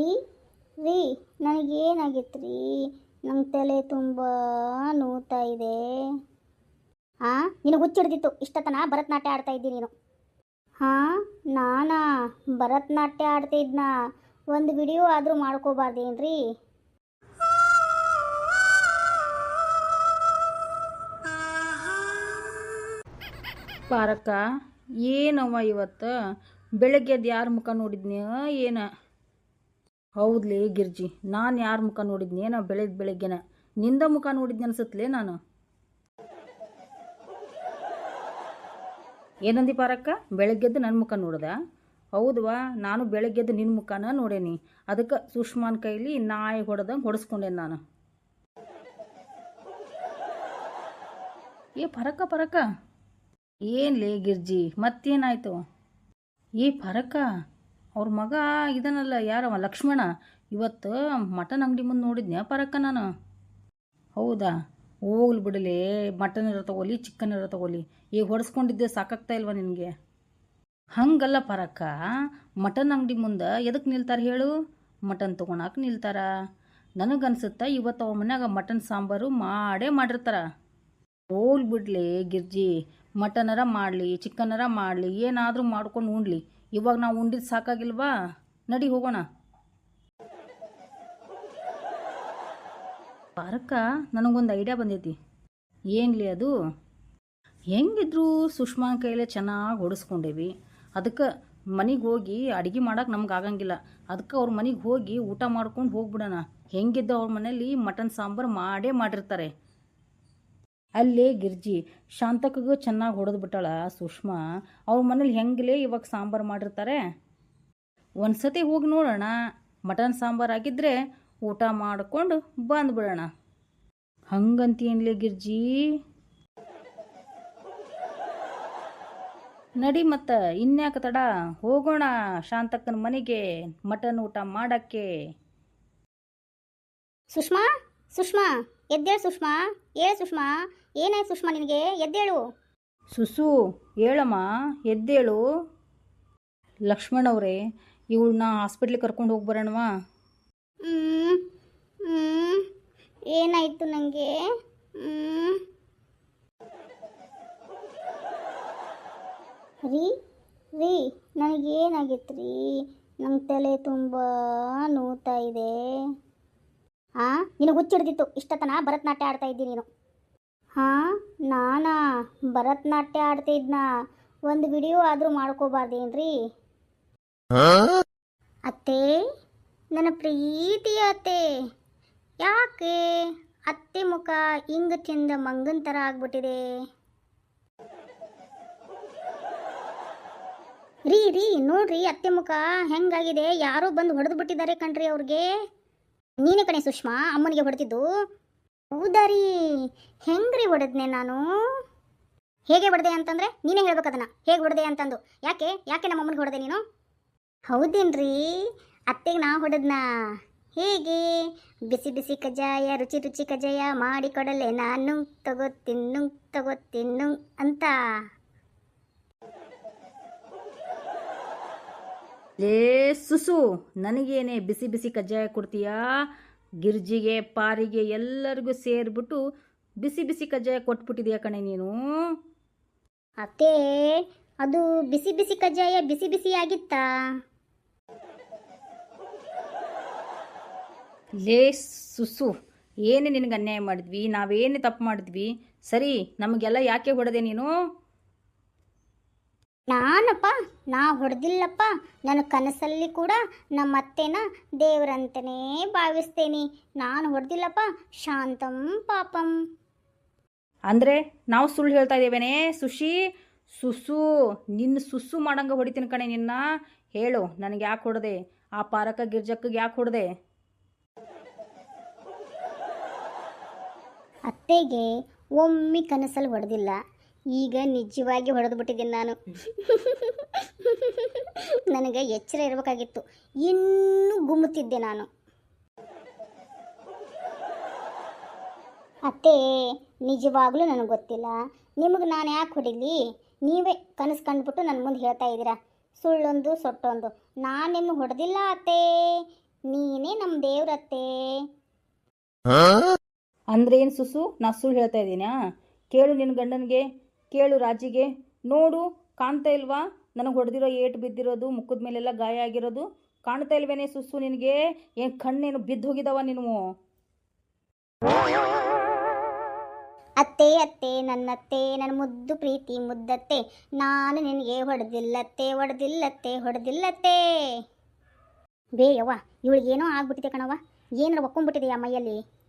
ರೀ ರೀ ನನಗೇನಾಗಿತ್ತು ರೀ ನಂಗೆ ತಲೆ ತುಂಬ ನೋತಾ ಇದೆ. ಹಾಂ ನಿನಗೆ ಹುಚ್ಚಿಡ್ದಿತ್ತು, ಇಷ್ಟತನ ಭರತನಾಟ್ಯ ಆಡ್ತಾ ಇದ್ದೀನಿ ನೀನು. ಹಾಂ, ನಾನಾ ಭರತನಾಟ್ಯ ಆಡ್ತಿದ್ನ ಒಂದು ವಿಡಿಯೋ ಆದರೂ ಮಾಡ್ಕೋಬಾರ್ದೇನ್ರಿ? ಪಾರಕ್ಕ, ಏನವ್ವ ಇವತ್ತು? ಬೆಳಗ್ಗೆದ್ದು ಯಾರ ಮುಖ ನೋಡಿದ್ನಿ ಏನ? ಹೌದ್ಲೇ ಗಿರ್ಜಿ, ನಾನು ಯಾರ ಮುಖ ನೋಡಿದ್ನಿ? ಬೆಳೆದ ಬೆಳಿಗ್ಗೆನ. ನಿಂದ ಮುಖ ನೋಡಿದ್ನಿ ಅನ್ಸತ್ಲೇ ನಾನು? ಏನಂದಿ ಪಾರಕ್ಕ? ಬೆಳಗ್ಗೆದ್ದು ನನ್ನ ಮುಖ ನೋಡ್ದ? ಹೌದವಾ, ನಾನು ಬೆಳಗ್ಗೆದ್ದು ನಿನ್ನ ಮುಖನ ನೋಡೇನಿ. ಅದಕ್ಕೆ ಸುಷ್ಮಾನ್ ಕೈಲಿ ನಾಯಿ ಹೊಡೆದಂಗೆ ಹೊಡೆಸ್ಕೊಂಡೇನಿ ನಾನು? ಏ ಪರಕ್ಕ ಪರಕ್ಕ. ಏನ್ಲೇ ಗಿರ್ಜಿ, ಮತ್ತೇನಾಯ್ತು? ಏ ಪರಕ್ಕ. ಅವ್ರ ಮಗ ಇದನ್ನಲ್ಲ, ಯಾರವ? ಲಕ್ಷ್ಮಣ? ಇವತ್ತು ಮಟನ್ ಅಂಗಡಿ ಮುಂದೆ ನೋಡಿದ್ನ್ಯಾ ಪರಕ್ಕ ನಾನು. ಹೌದಾ? ಹೋಗ್ಲಿ ಬಿಡಲಿ, ಮಟನ್ ಇರೋ ತಗೋಲಿ ಚಿಕನ್ ಇರೋ ತಗೋಲಿ ಈಗ ಹೊಡೆಸ್ಕೊಂಡಿದ್ದೆ ಸಾಕಾಗ್ತಾ ಇಲ್ವಾ ನಿನಗೆ? ಹಂಗಲ್ಲ ಪರಕ್ಕ. ಮಟನ್ ಅಂಗಡಿ ಮುಂದೆ ಎದಕ್ಕೆ ನಿಲ್ತಾರೆ ಹೇಳು? ಮಟನ್ ತೊಗೊಳಕ್ಕೆ ನಿಲ್ತಾರ? ನನಗನ್ಸುತ್ತೆ ಇವತ್ತು ಅವ್ರ ಮನ್ಯಾಗ ಮಟನ್ ಸಾಂಬಾರು ಮಾಡೇ ಮಾಡಿರ್ತಾರ. ಹೋಗ್ಲಿ ಬಿಡಲಿ ಗಿರ್ಜಿ. ಮಟನರ ಮಾಡಲಿ ಚಿಕನರ ಮಾಡಲಿ, ಏನಾದರೂ ಮಾಡ್ಕೊಂಡು ಉಣ್ಲಿ. ಇವಾಗ ನಾವು ಉಂಡಿದ್ದು ಸಾಕಾಗಿಲ್ವಾ? ನಡಿ ಹೋಗೋಣ. ಪಾರಕ್ಕ ನನಗೊಂದು ಐಡಿಯಾ ಬಂದೈತಿ. ಏನ್ಲಿ ಅದು? ಹೆಂಗಿದ್ರು ಸುಷ್ಮಾ ಕೈಲೇ ಚೆನ್ನಾಗಿ ಹೊಡಿಸ್ಕೊಂಡೇವಿ ಅದಕ್ಕೆ ಮನೆಗೆ ಹೋಗಿ ಅಡುಗೆ ಮಾಡೋಕೆ ನಮ್ಗೆ ಆಗಂಗಿಲ್ಲ. ಅದಕ್ಕೆ ಅವ್ರ ಮನೆಗೆ ಹೋಗಿ ಊಟ ಮಾಡ್ಕೊಂಡು ಹೋಗ್ಬಿಡೋಣ. ಹೆಂಗಿದ್ದ ಅವ್ರ ಮನೇಲಿ ಮಟನ್ ಸಾಂಬಾರು ಮಾಡೇ ಮಾಡಿರ್ತಾರೆ. ಅಲ್ಲೇ ಗಿರ್ಜಿ ಶಾಂತಕ್ಕಗೂ ಚೆನ್ನಾಗಿ ಹೊಡೆದು ಬಿಟ್ಟಾಳ ಸುಷ್ಮಾ. ಅವ್ರ ಮನೇಲಿ ಹೆಂಗಿಲ್ಲ ಇವಾಗ ಸಾಂಬಾರು ಮಾಡಿರ್ತಾರೆ? ಒಂದ್ಸತಿ ಹೋಗಿ ನೋಡೋಣ. ಮಟನ್ ಸಾಂಬಾರು ಆಗಿದ್ರೆ ಊಟ ಮಾಡಿಕೊಂಡು ಬಂದ್ಬಿಡೋಣ ಹಂಗಂತೇನ್ಲೇ ಗಿರ್ಜಿ? ನಡಿ ಮತ್ತ, ಇನ್ಯಾಕ ತಡ? ಹೋಗೋಣ ಶಾಂತಕ್ಕನ ಮನೆಗೆ ಮಟನ್ ಊಟ ಮಾಡಕ್ಕೆ. ಸುಷ್ಮಾ ಸುಷ್ಮಾ. ಎದ್ದೇಳು ಸುಷ್ಮಾ ಏಳು ಸುಷ್ಮಾ ಏನಾಯ್ತು ಸುಷ್ಮಾ ನಿನಗೆ ಎದ್ದೇಳು. ಸುಸು ಹೇಳಮ್ಮ ಎದ್ದೇಳು. ಲಕ್ಷ್ಮಣ್ ಅವರೇ ಇವಳನ್ನ ಹಾಸ್ಪಿಟ್ಲಿಗೆ ಕರ್ಕೊಂಡು ಹೋಗಿ ಬರೋಣವಾ ಹ್ಮ್, ಹ್ಮ್. ಏನಾಯ್ತು ನನಗೆ ರೀ ರೀ ನನಗೇನಾಗಿತ್ತು ರೀ ನಂಗೆ ತಲೆ ತುಂಬ ನೋತಾ ಇದೆ. ಹಾಂ? ನಿನಗೆ ಹುಚ್ಚಿಡ್ದಿತ್ತು ಇಷ್ಟತನ ಭರತನಾಟ್ಯ ಆಡ್ತಾ ಇದ್ದೀನಿ ನೀನು. ಹಾಂ? ನಾನಾ? ಭರತನಾಟ್ಯ ಆಡ್ತಿದ್ನ ಒಂದು ವಿಡಿಯೋ ಆದರೂ ಮಾಡ್ಕೋಬಾರ್ದೇನ್ರಿ? ಅತ್ತೆ? ನನ್ನ ಪ್ರೀತಿಯ ಅತ್ತೆ. ಯಾಕೆ? ಅತ್ತೆ ಮುಖ ಹಿಂಗ ತಿಂದ ಮಂಗನ್ ಥರ ಆಗ್ಬಿಟ್ಟಿದೆ. ರೀ ರೀ ನೋಡ್ರಿ ಅತ್ತೆ ಮುಖ ಹೆಂಗಾಗಿದೆ? ಯಾರೋ ಬಂದು ಹೊಡೆದು ಬಿಟ್ಟಿದ್ದಾರೆ ಕಣ್ರಿ ಅವ್ರಿಗೆ. ನೀನೇ ಕಣೆ ಸುಷ್ಮಾ, ಅಮ್ಮನಿಗೆ ಹೊಡೆದಿದ್ದು? ಹೌದಾ ರೀ ಹೆಂಗ್ರಿ ಹೊಡೆದ್ನೆ ನಾನು? ಹೇಗೆ ಹೊಡೆದೆ ಅಂತಂದ್ರೆ ನೀನೇ ಹೇಳ್ಬೇಕು ಅದನ್ನ. ಹೇಗೆ ಹೊಡೆದೆ ಅಂತಂದು. ಯಾಕೆ? ಯಾಕೆ ನಮ್ಮ ಅಮ್ಮನಿಗೆ ಹೊಡೆದೆ ನೀನು? ಹೌದೇನ್ರಿ. ಅತ್ತೆಗೆ ನಾ ಹೊಡೆದ್ನ? ಹೇಗೆ? ಬಿಸಿ ಬಿಸಿ ಕಜ್ಜಾಯ, ರುಚಿ ರುಚಿ ಕಜ್ಜಾಯ, ಮಾಡಿ ಕೊಡಲೆ, ನಾನು ತಗೋತಿನ್ನು ತಗೋತಿನ್ನು ತಗೋ ತಿನ್ನು ಅಂತ. ಲೇ ಸುಸು ನನಗೇನೆ ಬಿಸಿ ಬಿಸಿ ಕಜ್ಜಾಯ ಕೊಡ್ತೀಯಾ? ಗಿರ್ಜಿಗೆ ಪಾರಿಗೆ ಎಲ್ಲರಿಗೂ ಸೇರಿಬಿಟ್ಟು ಬಿಸಿ ಬಿಸಿ ಕಜ್ಜಾಯ ಕೊಟ್ಬಿಟ್ಟಿದೆಯಾ ಕಣೆ ನೀನು? ಅತ್ತೆ ಅದು ಬಿಸಿ ಬಿಸಿ ಕಜ್ಜಾಯ ಬಿಸಿ ಬಿಸಿ ಆಗಿತ್ತಾ? ಲೇ ಸುಸು ಏನೇ ನಿನಗೆ ಅನ್ಯಾಯ ಮಾಡಿದ್ವಿ ನಾವೇನೇ ತಪ್ಪು ಮಾಡಿದ್ವಿ ಸರಿ ನಮಗೆಲ್ಲ ಯಾಕೆ ಹೊಡೆದೆ ನೀನು? ನಾನಪ್ಪ ನಾ ಹೊಡೆದಿಲ್ಲಪ್ಪ. ನನ್ನ ಕನಸಲ್ಲಿ ಕೂಡ ನಮ್ಮ ಅತ್ತೆನ ದೇವರಂತನೇ ಭಾವಿಸ್ತೇನೆ. ನಾನು ಹೊಡೆದಿಲ್ಲಪ್ಪ ಶಾಂತಂ ಪಾಪಂ. ಅಂದರೆ ನಾವು ಸುಳ್ಳು ಹೇಳ್ತಾ ಇದ್ದೇವೇನೆ? ಸುಶಿ ಸುಸು ನಿನ್ನ ಸುಸ್ಸು ಮಾಡಂಗೆ ಹೊಡಿತೀನಿ ಕಣೆ ನಿನ್ನ. ಹೇಳು ನನಗೆ ಯಾಕೆ ಹೊಡೆದೆ? ಆ ಪಾರಕ ಗಿರ್ಜಕ್ಕ ಯಾಕೆ ಹೊಡೆದೆ? ಅತ್ತೆಗೆ ಒಮ್ಮೆ ಕನಸಲ್ಲಿ ಹೊಡೆದಿಲ್ಲ. ಈಗ ನಿಜವಾಗಿ ಹೊಡೆದು ಬಿಟ್ಟಿದ್ದೀನಿ ನಾನು. ನನಗೆ ಎಚ್ಚರ ಇರಬೇಕಾಗಿತ್ತು. ಇನ್ನೂ ಗುಮ್ಮುತ್ತಿದ್ದೆ ನಾನು. ಅತ್ತೆ, ನಿಜವಾಗ್ಲೂ ನನಗೆ ಗೊತ್ತಿಲ್ಲ. ನಿಮಗೆ ನಾನು ಯಾಕೆ ಹೊಡಿಲಿ? ನೀವೇ ಕನಸು ಕಂಡುಬಿಟ್ಟು ನನ್ನ ಮುಂದೆ ಹೇಳ್ತಾ ಇದ್ದೀರಾ? ಸುಳ್ಳೊಂದು, ಸೊಟ್ಟೊಂದು. ನಾನು ನಿಮ್ಗೆ ಹೊಡೆದಿಲ್ಲ ಅತ್ತೆ. ನೀನೇ ನಮ್ಮ ದೇವ್ರತ್ತೆ ಅಂದ್ರೆ ಏನು ಸುಸು? ನಾ ಸುಳ್ಳು ಹೇಳ್ತಾ ಇದ್ದೀನಾ? ಕೇಳು ನಿನ್ನ ಗಂಡನಿಗೆ. ಕೇಳು ರಾಜಿಗೆ. ನೋಡು, ಕಾಣ್ತಾ ಇಲ್ವಾ? ನನಗೆ ಹೊಡೆದಿರೋ ಏಟು ಬಿದ್ದಿರೋದು, ಮುಖದ ಮೇಲೆಲ್ಲ ಗಾಯ ಆಗಿರೋದು. ಕಾಣ್ತಾ ಇಲ್ವೇನೆ ಸುಸ್ಸು ನಿನಗೆ? ಏನು ಕಣ್ಣೇನು ಬಿದ್ದು ಹೋಗಿದವ ನೀನು? ಅತ್ತೆ ಅತ್ತೆ, ನನ್ನತ್ತೆ ನನ್ನ ಮುದ್ದು ಪ್ರೀತಿ ಮುದ್ದತ್ತೆ. ನಾನು ನಿನಗೆ ಹೊಡೆದಿಲ್ಲತ್ತೆ ಹೊಡೆದಿಲ್ಲತ್ತೆ ಹೊಡೆದಿಲ್ಲತ್ತೆ. ಬೇಯವ್ವ, ಇವಳಿಗೇನೋ ಆಗ್ಬಿಟ್ಟಿದೆ ಕಣವ್ವ. ಏನಾರು ಒಕ್ಕೊಂಬಿಟ್ಟಿದೆಯಾ ಮೈಯಲ್ಲಿ?